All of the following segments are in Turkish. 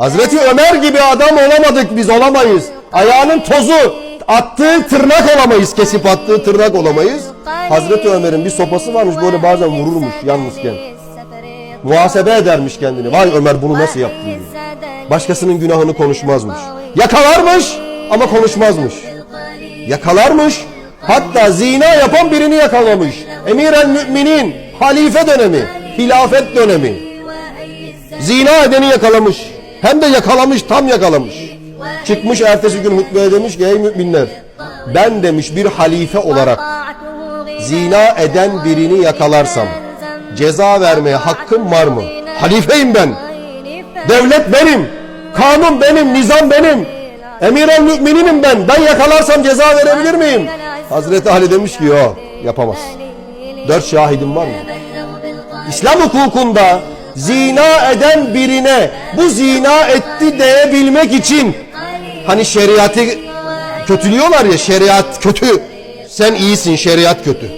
Hazreti Ömer gibi adam olamadık biz olamayız. Ayağının tozu attığı tırnak olamayız. Kesip attığı tırnak olamayız. Hazreti Ömer'in bir sopası varmış böyle bazen vururmuş yalnızken. Muhasebe edermiş kendini. Vay Ömer bunu nasıl yaptın diye. Başkasının günahını konuşmazmış. Yakalarmış ama konuşmazmış. Yakalarmış. Hatta zina yapan birini yakalamış. Emir el müminin halife dönemi, hilafet dönemi. Zina edeni yakalamış. Hem de yakalamış, tam yakalamış. Çıkmış ertesi gün hutbeye demiş ki ey müminler ben demiş bir halife olarak zina eden birini yakalarsam ceza vermeye hakkım var mı? Halifeyim ben. Devlet benim. Kanun benim, nizam benim. Emir mümininim ben. Ben yakalarsam ceza verebilir miyim? Hazreti Ali demiş ki yok yapamaz. Dört şahidim var mı? İslam hukukunda zina eden birine bu zina etti diyebilmek için hani şeriatı kötülüyorlar ya şeriat kötü. Sen iyisin şeriat kötü.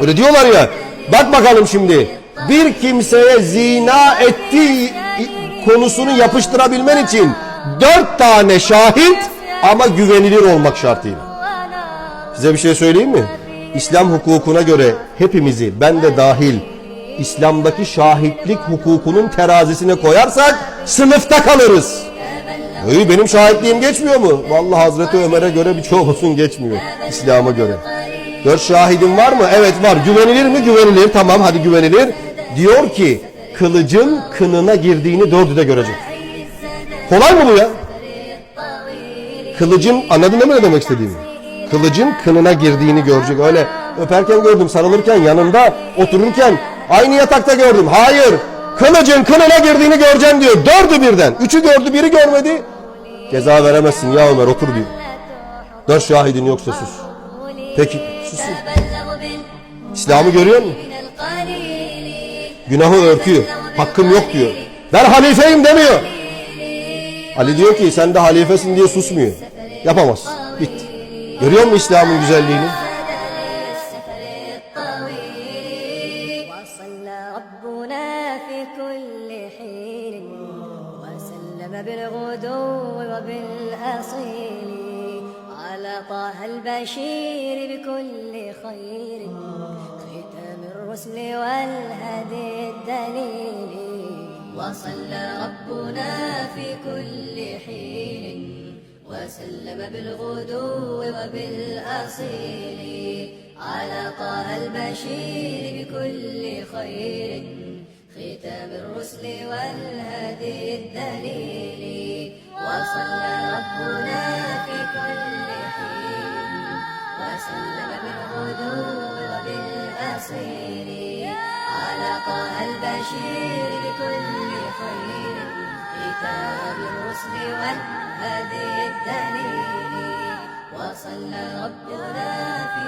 Öyle diyorlar ya. Bak bakalım şimdi. Bir kimseye zina ettiği konusunu yapıştırabilmen için dört tane şahit ama güvenilir olmak şartıyla. Size bir şey söyleyeyim mi? İslam hukukuna göre hepimizi ben de dahil İslam'daki şahitlik hukukunun terazisine koyarsak sınıfta kalırız. Ey benim şahitliğim geçmiyor mu? Vallahi Hazreti Ömer'e göre birçoğumuzun geçmiyor. İslam'a göre. Dört şahidim var mı? Evet var. Güvenilir mi? Güvenilir. Tamam hadi güvenilir. Diyor ki kılıcın kınına girdiğini dördü de görecek. Kolay mı bu ya? Kılıcın anladın değil mi ne demek istediğimi? Kılıcın kınına girdiğini görecek. Öyle öperken gördüm, sarılırken, yanında otururken aynı yatakta gördüm. Hayır. Kılıcın kınına girdiğini göreceğim diyor. Dördü birden. Üçü gördü, biri görmedi. Ceza veremezsin ya Ömer otur diyor. Dört şahidin yoksa sus. Peki susun. İslam'ı görüyor musun? Günahı örtüyor. Hakkım yok diyor. Ben halifeyim demiyor. Ali diyor ki sen de halifesin diye susmuyor. Yapamaz. Bitti. Görüyor musun İslam'ın güzelliğini? بالغدو وبالأصيل على طه البشير بكل خير. ختام الرسل والهدي الدليل وصلى ربنا في كل حين. وسلم بالغدو وبالأصيل على طه البشير بكل خير. ختام الرسل والهدي الدليل. وصلى ربنا في كل حين. وسلم بالغدو وبالأصيل على طه البشير بكل خير. كتاب الرسل والهدي الدليل. وصلى ربنا في